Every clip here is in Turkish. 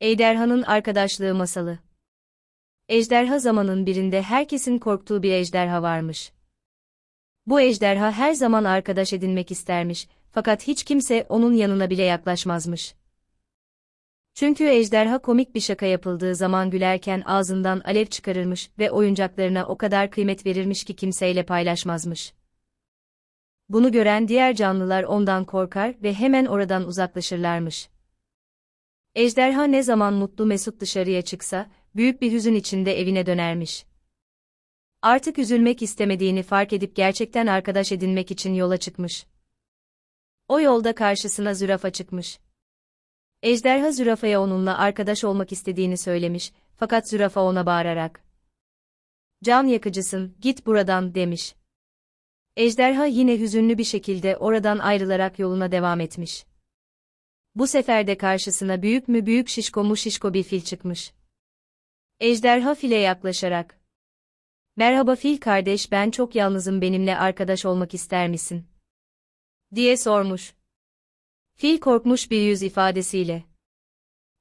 Ejderhanın Arkadaşlığı Masalı Ejderha zamanın birinde herkesin korktuğu bir ejderha varmış. Bu ejderha her zaman arkadaş edinmek istermiş, fakat hiç kimse onun yanına bile yaklaşmazmış. Çünkü ejderha komik bir şaka yapıldığı zaman gülerken ağzından alev çıkarırmış ve oyuncaklarına o kadar kıymet verirmiş ki kimseyle paylaşmazmış. Bunu gören diğer canlılar ondan korkar ve hemen oradan uzaklaşırlarmış. Ejderha ne zaman mutlu mesut dışarıya çıksa, büyük bir hüzün içinde evine dönermiş. Artık üzülmek istemediğini fark edip gerçekten arkadaş edinmek için yola çıkmış. O yolda karşısına zürafa çıkmış. Ejderha zürafaya onunla arkadaş olmak istediğini söylemiş, fakat zürafa ona bağırarak. Can yakıcısın, git buradan, demiş. Ejderha yine hüzünlü bir şekilde oradan ayrılarak yoluna devam etmiş. Bu sefer de karşısına büyük mü büyük şişko mu şişko bir fil çıkmış. Ejderha file yaklaşarak. Merhaba fil kardeş ben çok yalnızım benimle arkadaş olmak ister misin? diye sormuş. Fil korkmuş bir yüz ifadesiyle.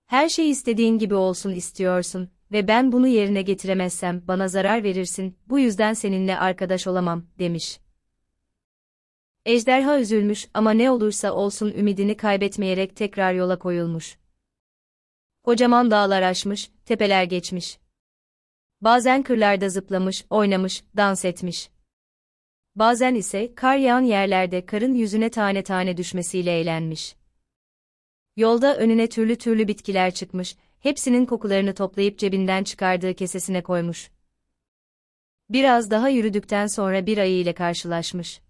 Her şey istediğin gibi olsun istiyorsun ve ben bunu yerine getiremezsem bana zarar verirsin, bu yüzden seninle arkadaş olamam, demiş. Ejderha üzülmüş ama ne olursa olsun ümidini kaybetmeyerek tekrar yola koyulmuş. Kocaman dağlar aşmış, tepeler geçmiş. Bazen kırlarda zıplamış, oynamış, dans etmiş. Bazen ise kar yağan yerlerde karın yüzüne tane tane düşmesiyle eğlenmiş. Yolda önüne türlü türlü bitkiler çıkmış, hepsinin kokularını toplayıp cebinden çıkardığı kesesine koymuş. Biraz daha yürüdükten sonra bir ayı ile karşılaşmış.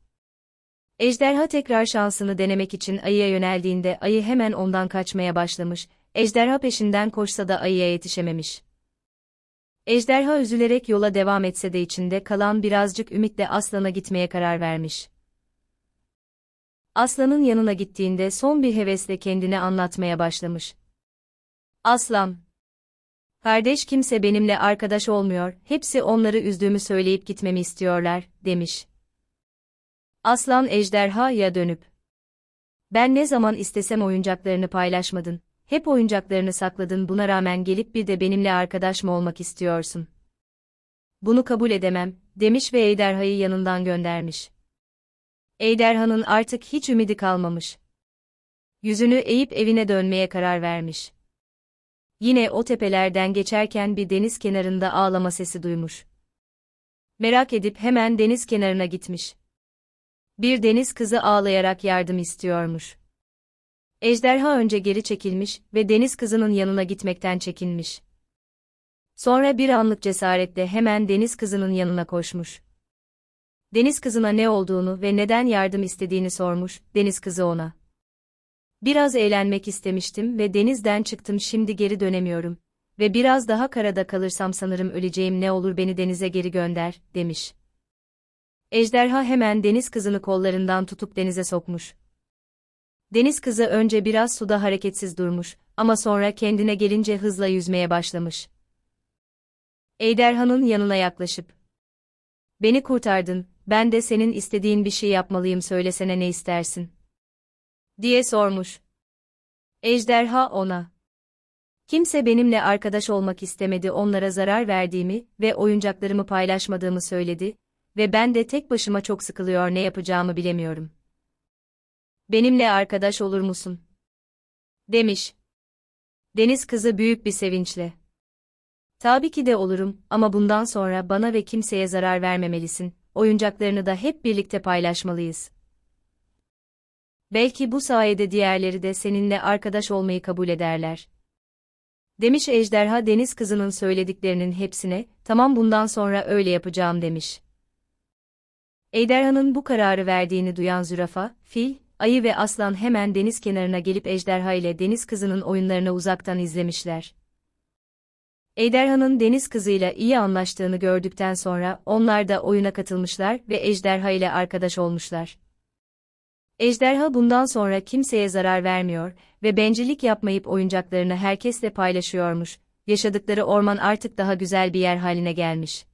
Ejderha tekrar şansını denemek için ayıya yöneldiğinde ayı hemen ondan kaçmaya başlamış, ejderha peşinden koşsa da ayıya yetişememiş. Ejderha üzülerek yola devam etse de içinde kalan birazcık ümitle aslana gitmeye karar vermiş. Aslanın yanına gittiğinde son bir hevesle kendine anlatmaya başlamış. Aslan. Kardeş kimse benimle arkadaş olmuyor, hepsi onları üzdüğümü söyleyip gitmemi istiyorlar, demiş. Aslan ejderhaya dönüp. Ben ne zaman istesem oyuncaklarını paylaşmadın, hep oyuncaklarını sakladın buna rağmen gelip bir de benimle arkadaş mı olmak istiyorsun? Bunu kabul edemem, demiş ve ejderhayı yanından göndermiş. Ejderhanın artık hiç ümidi kalmamış. Yüzünü eğip evine dönmeye karar vermiş. Yine o tepelerden geçerken bir deniz kenarında ağlama sesi duymuş. Merak edip hemen deniz kenarına gitmiş. Bir deniz kızı ağlayarak yardım istiyormuş. Ejderha önce geri çekilmiş ve deniz kızının yanına gitmekten çekinmiş. Sonra bir anlık cesaretle hemen deniz kızının yanına koşmuş. Deniz kızına ne olduğunu ve neden yardım istediğini sormuş, deniz kızı ona. Biraz eğlenmek istemiştim ve denizden çıktım şimdi geri dönemiyorum. Ve biraz daha karada kalırsam sanırım öleceğim ne olur beni denize geri gönder, demiş. Ejderha hemen deniz kızını kollarından tutup denize sokmuş. Deniz kızı önce biraz suda hareketsiz durmuş ama sonra kendine gelince hızla yüzmeye başlamış. Ejderhanın yanına yaklaşıp Beni kurtardın, ben de senin istediğin bir şey yapmalıyım söylesene ne istersin? diye sormuş. Ejderha ona Kimse benimle arkadaş olmak istemedi onlara zarar verdiğimi ve oyuncaklarımı paylaşmadığımı söyledi ve ben de tek başıma çok sıkılıyor ne yapacağımı bilemiyorum. Benimle arkadaş olur musun? Demiş. Deniz kızı büyük bir sevinçle. Tabii ki de olurum ama bundan sonra bana ve kimseye zarar vermemelisin, oyuncaklarını da hep birlikte paylaşmalıyız. Belki bu sayede diğerleri de seninle arkadaş olmayı kabul ederler. Demiş ejderha deniz kızının söylediklerinin hepsine, tamam bundan sonra öyle yapacağım demiş. Ejderhanın bu kararı verdiğini duyan zürafa, fil, ayı ve aslan hemen deniz kenarına gelip ejderha ile deniz kızının oyunlarını uzaktan izlemişler. Ejderhanın deniz kızıyla iyi anlaştığını gördükten sonra onlar da oyuna katılmışlar ve ejderha ile arkadaş olmuşlar. Ejderha bundan sonra kimseye zarar vermiyor ve bencillik yapmayıp oyuncaklarını herkesle paylaşıyormuş. Yaşadıkları orman artık daha güzel bir yer haline gelmiş.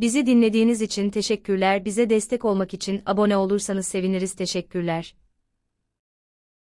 Bizi dinlediğiniz için teşekkürler. Bize destek olmak için abone olursanız seviniriz. Teşekkürler.